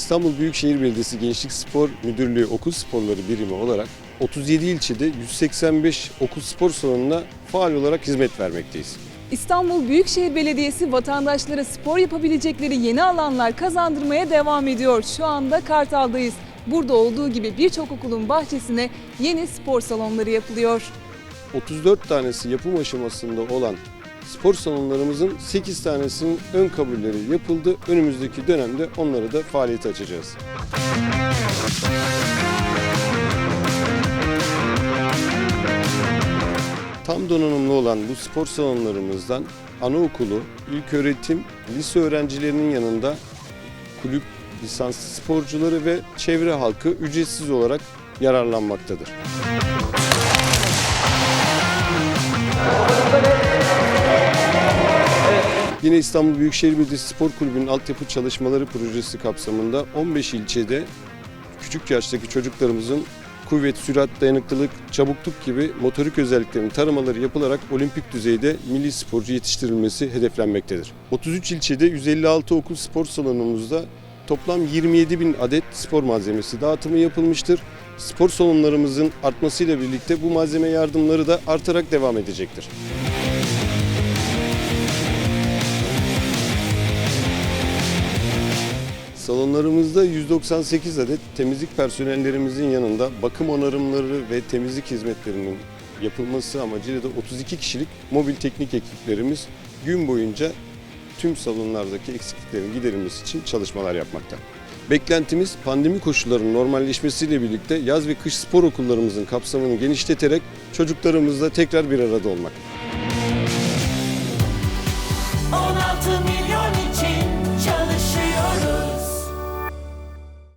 İstanbul Büyükşehir Belediyesi Gençlik Spor Müdürlüğü Okul Sporları Birimi olarak 37 ilçede 185 okul spor salonuna faal olarak hizmet vermekteyiz. İstanbul Büyükşehir Belediyesi vatandaşlara spor yapabilecekleri yeni alanlar kazandırmaya devam ediyor. Şu anda Kartal'dayız. Burada olduğu gibi birçok okulun bahçesine yeni spor salonları yapılıyor. 34 tanesi yapım aşamasında olan spor salonlarımızın 8 tanesinin ön kabulleri yapıldı. Önümüzdeki dönemde onları da faaliyete açacağız. Tam donanımlı olan bu spor salonlarımızdan anaokulu, ilköğretim, lise öğrencilerinin yanında kulüp, lisanslı sporcuları ve çevre halkı ücretsiz olarak yararlanmaktadır. Yine İstanbul Büyükşehir Belediyesi Spor Kulübü'nün altyapı çalışmaları projesi kapsamında 15 ilçede küçük yaştaki çocuklarımızın kuvvet, sürat, dayanıklılık, çabukluk gibi motorik özelliklerinin taramaları yapılarak olimpik düzeyde milli sporcu yetiştirilmesi hedeflenmektedir. 33 ilçede 156 okul spor salonumuzda toplam 27 bin adet spor malzemesi dağıtımı yapılmıştır. Spor salonlarımızın artmasıyla birlikte bu malzeme yardımları da artarak devam edecektir. Salonlarımızda 198 adet temizlik personellerimizin yanında bakım onarımları ve temizlik hizmetlerinin yapılması amacıyla da 32 kişilik mobil teknik ekiplerimiz gün boyunca tüm salonlardaki eksikliklerin giderilmesi için çalışmalar yapmakta. Beklentimiz pandemi koşullarının normalleşmesiyle birlikte yaz ve kış spor okullarımızın kapsamını genişleterek çocuklarımızla tekrar bir arada olmak. 16 milyon